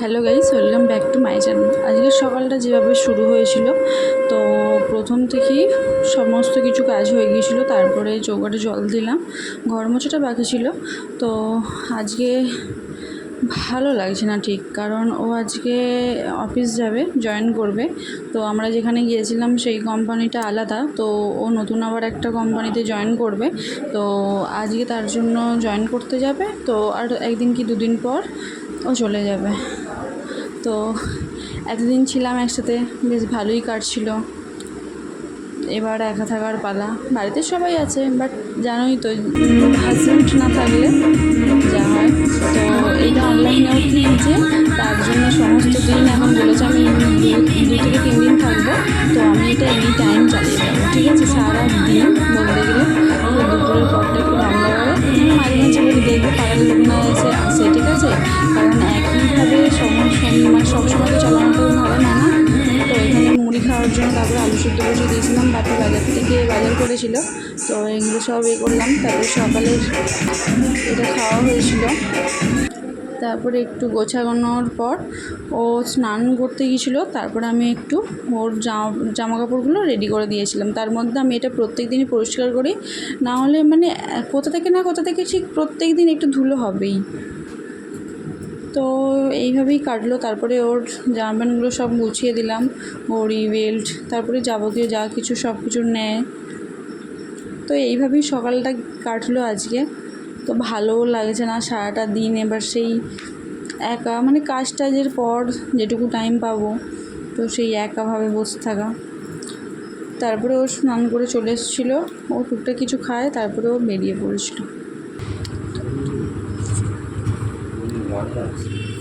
Hello guys, welcome back to my channel. আজকের সকালটা যেভাবে শুরু হয়েছিল, তো প্রথম থেকেই সমস্ত কিছু কাজ হয়ে গিয়েছিল, তারপরে চৌকাটে জল দিলাম, ঘর মোছাটা বাকি ছিল। তো আজকে ভালো লাগছে না ঠিক, কারণ ও আজকে অফিস যাবে, জয়েন করবে। তো আমরা যেখানে গিয়েছিলাম সেই কোম্পানিটা আলাদা, তো ও নতুন আবার একটা কোম্পানিতে জয়েন করবে। তো আজকে তার জন্য জয়েন করতে যাবে, তো আর একদিন কি দুদিন পর ও চলে যাবে। তো এতদিন ছিলাম একসাথে, বেশ ভালোই কাটছিল। এবার একা থাকার পালা। বাড়িতে সবাই আছে বাট জানোই তো হাজব্যান্ড না থাকলে যা হয়। তো এইটা অনলাইনেও কিনছে, তার জন্য সমস্ত দিন এখন বলেছে আমি দু- থেকে তিন দিন থাকব। তো আমি এটা এনি টাইম চালিয়ে যাব, ঠিক আছে? সারা দিন বলতে খাওয়ার জন্য তারপরে আলু সিদ্ধ বসে দিয়েছিলাম বাপি বাজার থেকে বাজার করেছিল। তো এগুলো সব এ করলাম, তারপরে সকালে এটা খাওয়া হয়েছিল। তারপরে একটু গোছানোর পর ও স্নান করতে গিয়েছিল, তারপরে আমি একটু ওর জামা জামা কাপড়গুলো রেডি করে দিয়েছিলাম। তার মধ্যে আমি এটা প্রত্যেক দিনই পরিষ্কার করি, না হলে মানে কোথা থেকে না কোথা থেকে ঠিক প্রত্যেক দিন একটু ধুলো হবেই। তো এইভাবেই কাটলো। তারপরে ওর জামা প্যান্টগুলো সব গুছিয়ে দিলাম ঘড়ি বেল্ট, তারপরে যাবতীয় যা কিছু সব কিছু নেয়। তো এইভাবেই সকালটা কাটলো আজকে। তো ভালোও লাগছে না সারাটা দিন, এবার সেই একা মানে কাজ টাজের পর যেটুকু টাইম পাবো, তো সেই একাভাবে বসে থাকা। তারপরে ও স্নান করে চলে এসেছিল, ও টুকটাক কিছু খায়, তারপরে ও বেরিয়ে পড়েছিল। watch us.